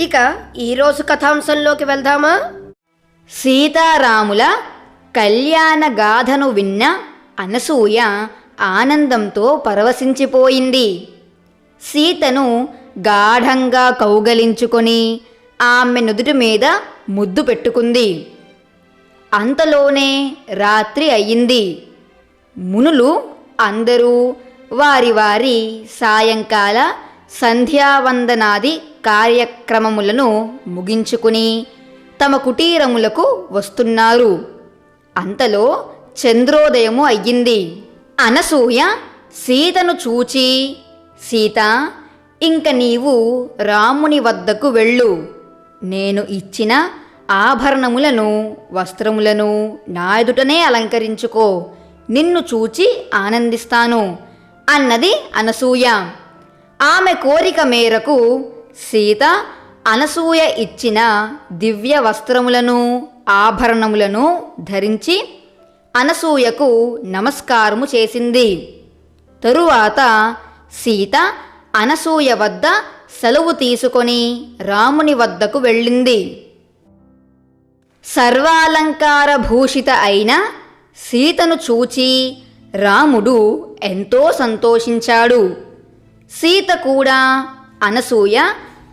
ఇక ఈరోజు కథాంశంలోకి వెళ్దామా? సీతారాముల కళ్యాణ గాథను విన్న అనసూయ ఆనందంతో పరవశించిపోయింది. సీతను గాఢంగా కౌగలించుకొని ఆమె నుదుటి మీద ముద్దు పెట్టుకుంది. అంతలోనే రాత్రి అయ్యింది. మునులు అందరూ వారి వారి సాయంకాల సంధ్యావందనాది కార్యక్రమములను ముగించుకుని తమ కుటీరములకు వస్తున్నారు. అంతలో చంద్రోదయము అయ్యింది. అనసూయ సీతను చూచి సీత ఇంక నీవు రాముని వద్దకు వెళ్ళు. నేను ఇచ్చిన ఆభరణములను వస్త్రములను నా ఎదుటనే అలంకరించుకో. నిన్ను చూచి ఆనందిస్తాను అన్నది అనసూయ. ఆమె కోరిక మేరకు సీత అనసూయ ఇచ్చిన దివ్య వస్త్రములను ఆభరణములను ధరించి అనసూయకు నమస్కారము చేసింది. తరువాత సీత అనసూయ వద్ద సెలవు తీసుకొని రాముని వద్దకు వెళ్ళింది. సర్వాలంకార భూషిత అయిన సీతను చూచి రాముడు ఎంతో సంతోషించాడు. సీత కూడా అనసూయ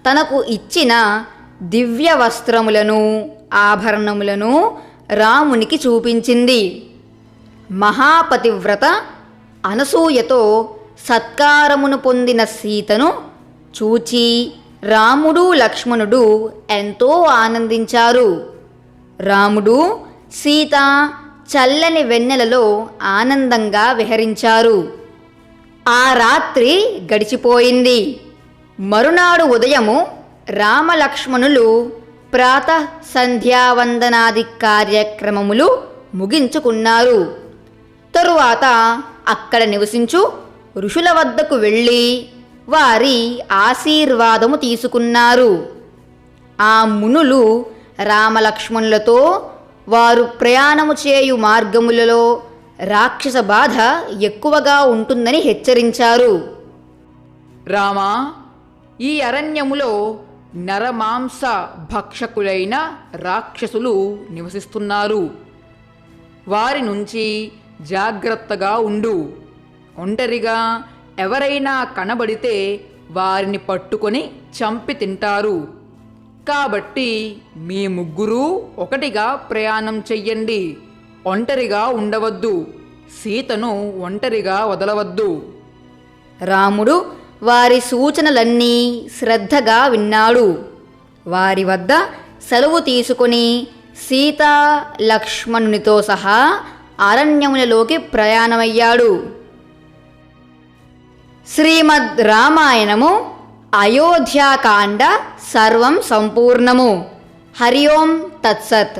తనకు ఇచ్చిన దివ్య వస్త్రములను ఆభరణములను రామునికి చూపించింది. మహాపతివ్రత అనసూయతో సత్కారమును పొందిన సీతను చూచి రాముడు లక్ష్మణుడు ఎంతో ఆనందించారు. రాముడు సీత చల్లని వెన్నెలలో ఆనందంగా విహరించారు. ఆ రాత్రి గడిచిపోయింది. మరునాడు ఉదయము రామలక్ష్మణులు ప్రాత సంధ్యావందనాది కార్యక్రమములు ముగించుకున్నారు. తరువాత అక్కడ నివసించు ఋషుల వద్దకు వెళ్ళి వారి ఆశీర్వాదము తీసుకున్నారు. ఆ మునులు రామలక్ష్మణులతో వారు ప్రయాణము చేయు మార్గములలో రాక్షస బాధ ఎక్కువగా ఉంటుందని హెచ్చరించారు. రామా ఈ అరణ్యములో నరమాంస భక్షకులైన రాక్షసులు నివసిస్తున్నారు. వారి నుంచి జాగ్రత్తగా ఉండు. ఒంటరిగా ఎవరైనా కనబడితే వారిని పట్టుకొని చంపి తింటారు. కాబట్టి మీ ముగ్గురూ ఒకటిగా ప్రయాణం చెయ్యండి. ఒంటరిగా ఉండవద్దు. సీతను ఒంటరిగా వదలవద్దు. రాముడు వారి సూచనలన్నీ శ్రద్ధగా విన్నాడు. వారి వద్ద సెలవు తీసుకొని సీతా లక్ష్మణునితో సహా అరణ్యములలోకి ప్రయాణమయ్యాడు. శ్రీమద్ రామాయణము అయోధ్యాకాండ సర్వం సంపూర్ణము. హరి ఓం తత్సత్.